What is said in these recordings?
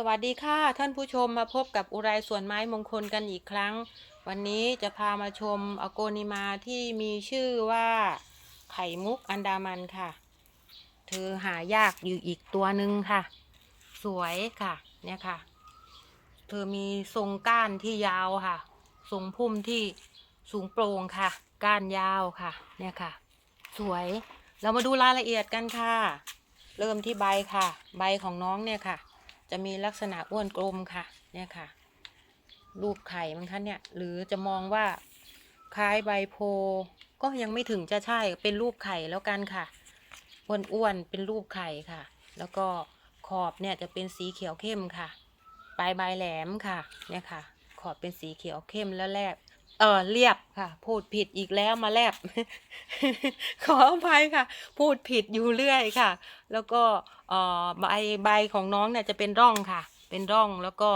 สวัสดีค่ะท่านผู้ชมมาพบกับอุไรสวนไม้มงคลกันอีกครั้ง วันนี้จะพามาชมอโกนิมาที่มีชื่อว่าไข่มุกอันดามันค่ะเธอหายากอยู่อีกตัวหนึ่งค่ะ สวยค่ะเนี่ยค่ะ เธอมีทรงก้านที่ยาวค่ะ ทรงพุ่มที่สูงโปร่งค่ะ ก้านยาวค่ะเนี่ยค่ะ สวยเรามาดูรายละเอียดกันค่ะ เริ่มที่ใบค่ะ ใบของน้องเนี่ยค่ะ จะมีลักษณะอ้วนกลมค่ะ เนี่ยค่ะ รูปไข่มันคะเนี่ย หรือจะมองว่าคล้ายใบโพ ก็ยังไม่ถึงจะใช่เป็นรูปไข่แล้วกันค่ะอ้วนๆเป็นรูปไข่ค่ะ แล้วก็ขอบเนี่ยจะเป็นสีเขียวเข้มค่ะ ปลายใบแหลมค่ะเนี่ยค่ะ ขอบเป็นสีเขียวเข้มแล้วแลบเออเรียบค่ะ พูดผิดอีกแล้วมาแลบ ขออภัยค่ะ พูดผิดอยู่เรื่อยค่ะ แล้วก็ เอ่อใบใบของน้องเนี่ยจะเป็นร่องค่ะ เป็นร่องแล้วก็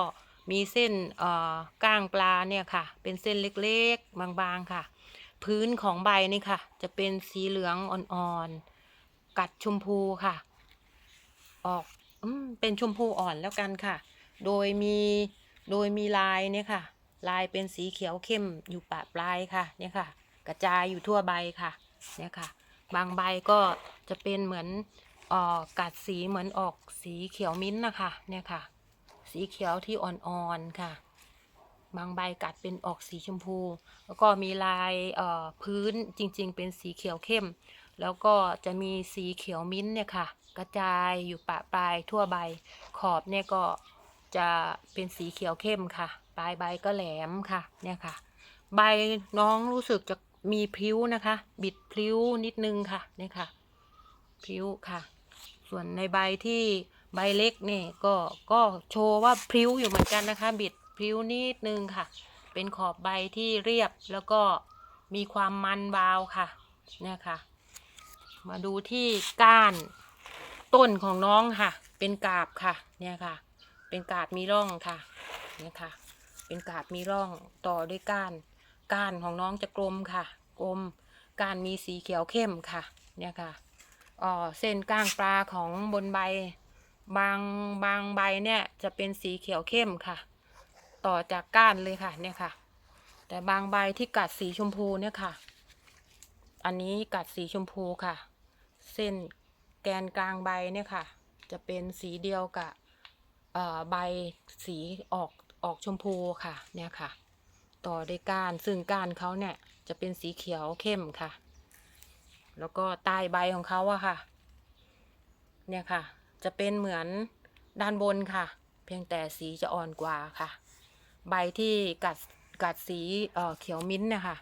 มีเส้นเอ่อก้างปลาเนี่ยค่ะ เป็นเส้นเล็กๆ บางๆค่ะ พื้นของใบนี่ค่ะ จะเป็นสีเหลืองอ่อนๆ กัดชมพูค่ะ ออกอเป็นชมพูอ่อนแล้วกันค่ะ โดยมีโดยมีลายเนี่ยค่ะ ลายเป็นสีเขียวเข้มอยู่ปะปลายค่ะ เนี่ยค่ะ กระจายอยู่ทั่วใบค่ะ เนี่ยค่ะ บางใบก็จะเป็นเหมือน ออกัดสีเหมือนออกสีเขียวมิ้นท์นะคะ เนี่ยค่ะ สีเขียวที่อ่อนๆค่ะ บางใบกัดเป็นออกสีชมพู แล้วก็มีลายพื้นจริงๆ เป็นสีเขียวเข้ม แล้วก็จะมีสีเขียวมิ้นท์เนี่ยค่ะ กระจายอยู่ปะปลายทั่วใบขอบเนี่ยก็จะเป็นสีเขียวเข้มค่ะ ปลายใบก็แหลมค่ะ เนี่ยค่ะ ใบน้องรู้สึกจะมีพลิ้วนะคะ บิดพลิ้วนิดนึงค่ะ เนี่ยค่ะ พลิ้วค่ะ ส่วนในใบที่ใบเล็กเนี่ยก็ก็โชว์ว่าพลิ้วอยู่เหมือนกันนะคะ บิดพลิ้วนิดนึงค่ะ เป็นขอบใบที่เรียบแล้วก็มีความมันวาวค่ะเนี่ยค่ะ มาดูที่ก้านต้นของน้องค่ะ เป็นกาบค่ะเนี่ยค่ะ เป็นกาบมีร่องค่ะเนี่ยค่ะ เป็นกาบมีร่องต่อด้วยก้านก้านของน้องจะกลมค่ะ กลมก้านมีสีเขียวเข้มค่ะ เนี่ยค่ะ เส้นก้างปลาของบนใบบางบางใบเนี่ยจะเป็นสีเขียวเข้มค่ะ ต่อจากก้านเลยค่ะเนี่ยค่ะ แต่บางใบที่กัดสีชมพูเนี่ยค่ะ อันนี้กัดสีชมพูค่ะ เส้นแกนกลางใบเนี่ยค่ะ จะเป็นสีเดียวกับใบสีออกออกชมพูค่ะเนี่ยค่ะ ต่อด้วยก้านซึ่งก้านเขาเนี่ยจะเป็นสีเขียวเข้มค่ะ แล้วก็ใต้ใบของเขาอะค่ะ เนี่ยค่ะ จะเป็นเหมือนด้านบนค่ะ เพียงแต่สีจะอ่อนกว่าค่ะ ใบที่กัดกัดสีเอ่อเขียวมิ้นท์เนี่ยค่ะ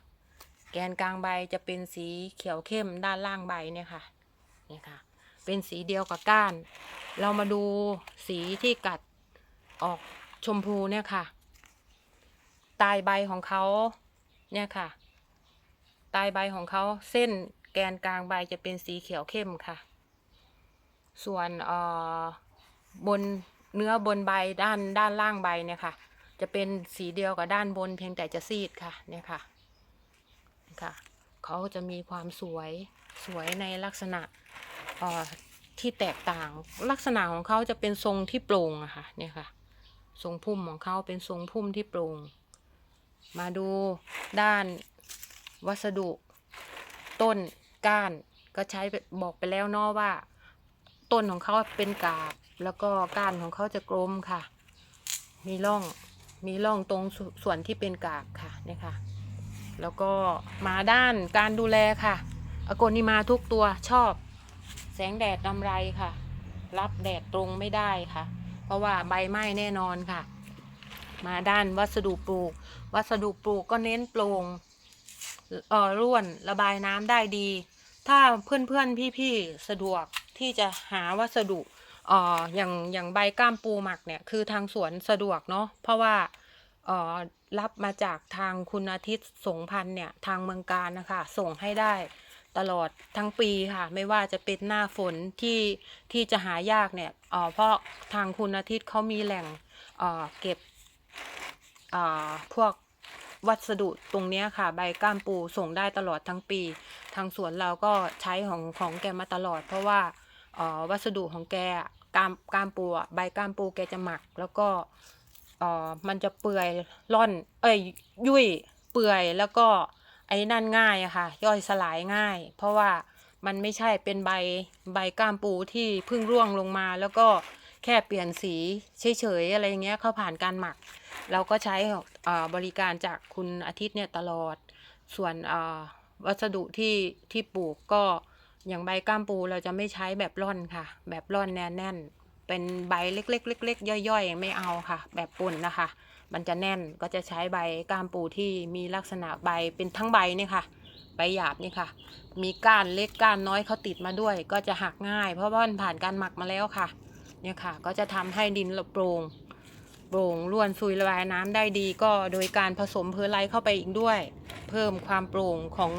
แกนกลางใบจะเป็นสีเขียวเข้มด้านล่างใบเนี่ยค่ะเนี่ยค่ะ เป็นสีเดียวกับก้าน เรามาดูสีที่กัดออกชมพูเนี่ยค่ะใตายใบของเขาเนี่ยค่ะใตายใบของเขาเส้น แกนกลางใบจะเป็นสีเขียวเข้มค่ะ ส่วนเอ่อบนเนื้อบนใบด้านด้านล่างใบเนี่ยค่ะ จะเป็นสีเดียวกับด้านบนเพียงแต่จะซีดค่ะเนี่ยค่ะค่ะเขาจะมีความสวยสวยในลักษณะเอ่อที่แตกต่างลักษณะของเขาจะเป็นทรงที่โปร่งอะค่ะเนี่ยค่ะ ทรงพุ่มของเขาเป็นทรงพุ่มที่โปร่งมาดูด้านวัสดุต้น ก้านก็ใช้บอกไปแล้วเนาะว่า ต้นของเขาเป็นกาบ แล้วก็ก้านของเขาจะกลมค่ะ มีร่องมีร่องตรงสส่วนที่เป็นกาบค่ะนี่ค่ะ แล้วก็มาด้านการดูแลค่ะอโกนิมาทุกตัวชอบ แสงแดดนำไรค่ะ รับแดดตรงไม่ได้ค่ะ เพราะว่าใบไหม้แน่นอนค่ะ มาด้านวัสดุปลูก วัสดุปลูกก็เน้นโปร่ง เอ่อร่วนระบายน้ำได้ดี ถ้าเพื่อนๆพี่ๆสะดวกที่จะหาวัสดุเอ่ออย่างอย่างใบก้ามปูหมักเนี่ยคือทางสวนสะดวกเนาะเพราะว่าเอ่อรับมาจากทางคุณอาทิตย์สงพันธ์เนี่ยทางเมืองการนะคะส่งให้ได้ตลอดทั้งปีค่ะ ไม่ว่าจะเป็นหน้าฝนที่ที่จะหายากเนี่ยเอ่อเพราะทางคุณอาทิตย์เขามีแหล่งเอ่อเก็บอ่าพวก วัสดุตรงนี้ค่ะ ใบก้ามปูส่งได้ตลอดทั้งปี ทางสวนเราก็ใช้ของของแกมาตลอด เพราะว่าออวัสดุของแกอะกามก้ามปูใบก้ามปูแกจะหมัก แล้วก็อมันจะเปื่อยร่อน เอ้ยยุ่ยเปื่อยแล้วก็ไอ้นั่นง่ายอะค่ะ ย่อยสลายง่าย เพราะว่ามันไม่ใช่เป็นใบใบก้ามปูที่เพิ่งร่วงลงมาแล้วก็ แค่เปลี่ยนสีเฉยๆอะไรเงี้ยเขาผ่านการหมัก เราก็ใช้บริการจากคุณอาทิตย์เนี่ยตลอด ส่วนวัสดุที่ที่ปลูกก็อย่างใบก้ามปูเราจะไม่ใช้แบบร่อนค่ะ แบบร่อนแน่นๆเป็นใบเล็กๆเล็กๆย่อยๆ ไม่เอาค่ะ แบบปุ่นนะคะ มันจะแน่นก็จะใช้ใบก้ามปูที่มีลักษณะใบเป็นทั้งใบนี่ค่ะใบหยาบนี่ค่ะ มีก้านเล็กก้านน้อยเขาติดมาด้วย ก็จะหักง่าย เพราะว่ามันผ่านการหมักมาแล้วค่ะ เนี่ยค่ะ ก็จะทำให้ดินราโปร่งโปร่งร่วนซุยระบายน้ำได้ดี ก็โดยการผสมเพอร์ไลท์เข้าไปอีกด้วย เพิ่มความโปร่งของ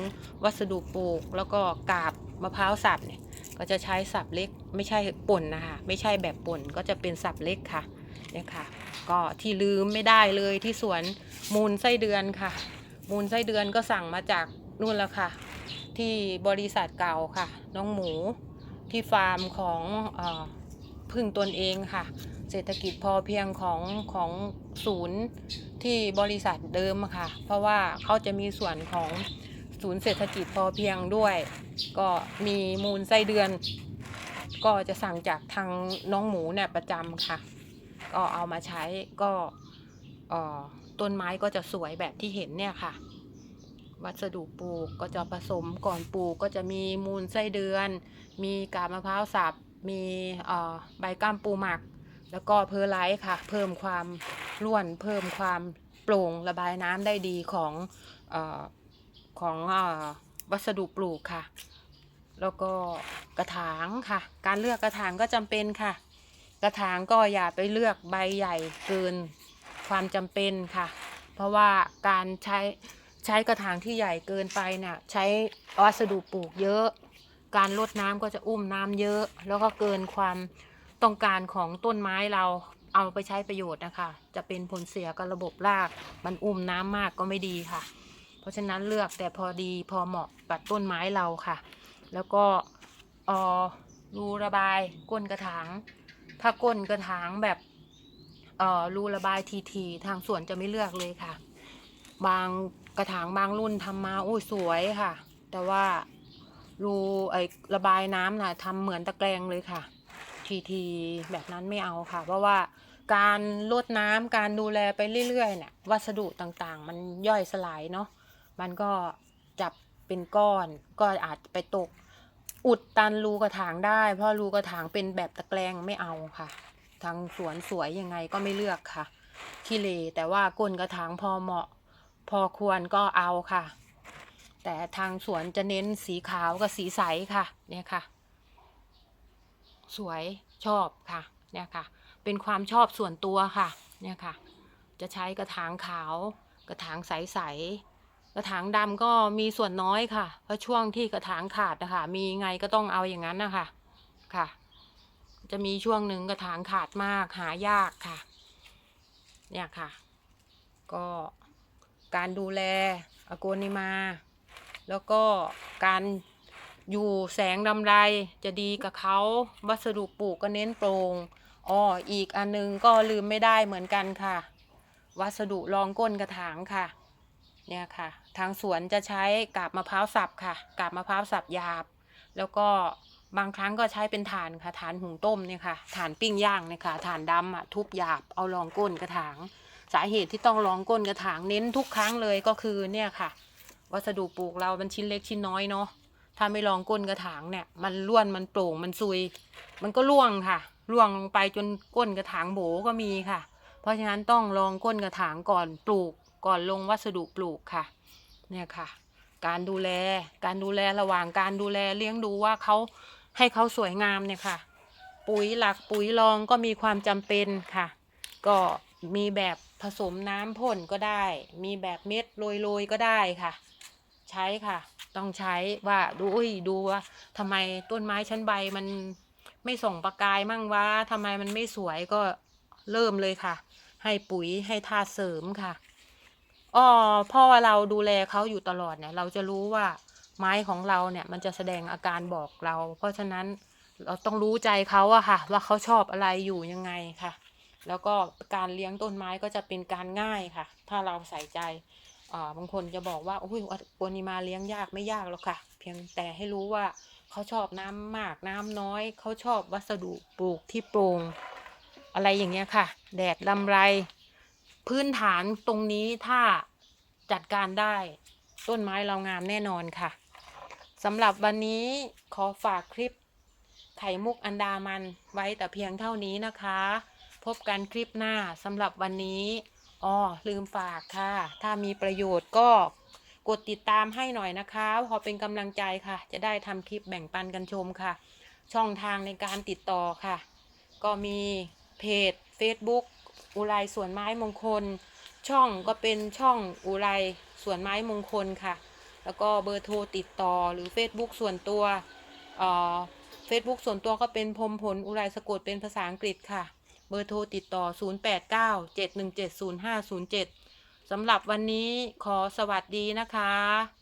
วัสดุปลูก แล้วก็กาบมะพร้าวสับเนี่ย ก็จะใช้สับเล็กไม่ใช่ป่นนะคะไม่ใช่แบบป่นก็จะเป็นสับเล็กค่ะเนี่ยค่ะ ก็ที่ลืมไม่ได้เลยที่สวนมูลไส้เดือนค่ะ มูลไส้เดือนก็สั่งมาจากนู่นแล้วค่ะ ที่บริษัทเก่าค่ะ น้องหมูที่ฟาร์มของอ พึ่งตนเองค่ะ เศรษฐกิจพอเพียงของของศูนย์ที่บริษัทเดิมอะค่ะ เพราะว่าเขาจะมีส่วนของศูนย์เศรษฐกิจพอเพียงด้วย ก็มีมูลไส้เดือน ก็จะสั่งจากทางน้องหมูเนี่ยประจำค่ะ ก็เอามาใช้ก็อ่อต้นไม้ก็จะสวยแบบที่เห็นเนี่ยค่ะ วัสดุปลูกก็จะผสมก่อนปลูกก็จะมีมูลไส้เดือน มีกาบมะพร้าวสับ มีใบก้ามปูหมัก แล้วก็เพอร์ไลท์ค่ะ เพิ่มความร่วน เพิ่มความโปร่งระบายน้ำได้ดีของอของออวัสดุปลูกค่ะ แล้วก็กระถางค่ะ การเลือกกระถางก็จำเป็นค่ะ กระถางก็อย่าไปเลือกใบใหญ่เกินความจำเป็นค่ะ เพราะว่าการใช้ใช้กระถางที่ใหญ่เกินไปเนี่ยใช้วัสดุปลูกเยอะ การลดน้ำก็จะอุ้มน้ำเยอะ แล้วก็เกินความต้องการของต้นไม้เราเอาไปใช้ประโยชน์นะคะ จะเป็นผลเสียกับระบบราก มันอุ้มน้ำมากก็ไม่ดีค่ะ เพราะฉะนั้นเลือกแต่พอดีพอเหมาะกับต้นไม้เราค่ะ แล้วก็ออรูระบายก้นกระถาง ถ้าก้นกระถางแบบเอ่อรูระบายทีๆทางสวนจะไม่เลือกเลยค่ะ บางกระถางบางรุ่นทำมาโอ้ยสวยค่ะ แต่ว่า รูไอระบายน้ำน่ะทำเหมือนตะแกรงเลยค่ะ ทีๆแบบนั้นไม่เอาค่ะ เพราะว่าการลดน้ำการดูแลไปเรื่อยๆเนี่ยวัสดุต่างๆ มันย่อยสลายเนาะมันก็จับเป็นก้อน ก็อาจไปตก อุดตันรูกระถางได้ เพราะรูกระถางเป็นแบบตะแกรงไม่เอาค่ะ ทางสวนสวยยังไงก็ไม่เลือกค่ะขี้เลแต่ว่าก้นกระถางพอเหมาะ พอควรก็เอาค่ะ แต่ทางสวนจะเน้นสีขาวกับสีใสค่ะ เนี่ยค่ะ สวยชอบค่ะ เนี่ยค่ะ เป็นความชอบส่วนตัวค่ะ เนี่ยค่ะ จะใช้กระถางขาว กระถางใสๆกระถางดำก็มีส่วนน้อยค่ะ เพราะช่วงที่กระถางขาดนะคะมีไงก็ต้องเอาอย่างนั้นนะคะค่ะ จะมีช่วงหนึ่งกระถางขาดมากหายากค่ะ เนี่ยค่ะ ก็การดูแลอโกนิมา แล้วก็การอยู่แสงดำไรจะดีกับเขาวัสดุปลูกก็เน้นโปร่งอ้ออีกอันนึงก็ลืมไม่ได้เหมือนกันค่ะ วัสดุรองก้นกระถางค่ะ เนี่ยค่ะ ทางสวนจะใช้กาบมะพร้าวสับค่ะ กาบมะพร้าวสับหยาบ แล้วก็บางครั้งก็ใช้เป็นถ่านค่ะถ่านหุงต้มเนี่ยค่ะถ่านปิ้งย่างเนี่ยค่ะถ่านดำอะทุบหยาบเอารองก้นกระถาง สาเหตุที่ต้องรองก้นกระถางเน้นทุกครั้งเลยก็คือเนี่ยค่ะ วัสดุปลูกเรามันชิ้นเล็กชิ้นน้อยเนาะถ้าไม่รองก้นกระถางเนี่ย มันร่วนมันโปร่งมันซุย มันก็ร่วงค่ะ ร่วงลงไปจนก้นกระถางโบก็มีค่ะ เพราะฉะนั้นต้องรองก้นกระถางก่อนปลูกก่อนลงวัสดุปลูกค่ะ เนี่ยค่ะ การดูแลการดูแลระหว่างการดูแลเลี้ยงดูว่าเขาให้เขาสวยงามเนี่ยค่ะ ปุ๋ยหลักปุ๋ยรองก็มีความจำเป็นค่ะ ก็มีแบบผสมน้ำพ่นก็ได้ มีแบบเม็ดโรยๆก็ได้ค่ะ ใช้ค่ะ ต้องใช้ว่าดูอุ้ยดูว่าทำไมต้นไม้ชั้นใบมันไม่ส่งประกายมั่งวะทำไมมันไม่สวยก็เริ่มเลยค่ะ ให้ปุ๋ยให้ธาตุเสริมค่ะอ๋อเพราะว่าเราดูแลเขาอยู่ตลอดเนี่ย เราจะรู้ว่าไม้ของเราเนี่ย มันจะแสดงอาการบอกเรา เพราะฉะนั้นเราต้องรู้ใจเขาอะค่ะ ว่าเขาชอบอะไรอยู่ยังไงค่ะ แล้วก็การเลี้ยงต้นไม้ก็จะเป็นการง่ายค่ะ ถ้าเราใส่ใจ บางคนจะบอกว่าโอ้ยโอนิมาเลี้ยงยากไม่ยากหรอกค่ะ เพียงแต่ให้รู้ว่าเขาชอบน้ำมากน้ำน้อย เขาชอบวัสดุปลูกที่โปร่งอะไรอย่างเงี้ยค่ะ แดดลำไร พื้นฐานตรงนี้ถ้าจัดการได้ ต้นไม้เรางามแน่นอนค่ะสำหรับวันนี้ขอฝากคลิปไข่มุกอันดามันไว้แต่เพียงเท่านี้นะคะ พบกันคลิปหน้าสำหรับวันนี้ อ๋อลืมฝากค่ะ ถ้ามีประโยชน์ก็กดติดตามให้หน่อยนะคะพอเป็นกำลังใจค่ะ จะได้ทำคลิปแบ่งปันกันชมค่ะ ช่องทางในการติดต่อค่ะ ก็มีเพจ Facebook อุไรสวนไม้มงคล ช่องก็เป็นช่องอุไรสวนไม้มงคลค่ะ แล้วก็เบอร์โทรติดต่อหรือ Facebook ส่วนตัวเอ่อ Facebook ส่วนตัวก็เป็นพรมผลอุไรสะกดเป็นภาษาอังกฤษค่ะ เบอร์โทรติดต่อ 0897170507สำหรับวันนี้ขอสวัสดีนะคะ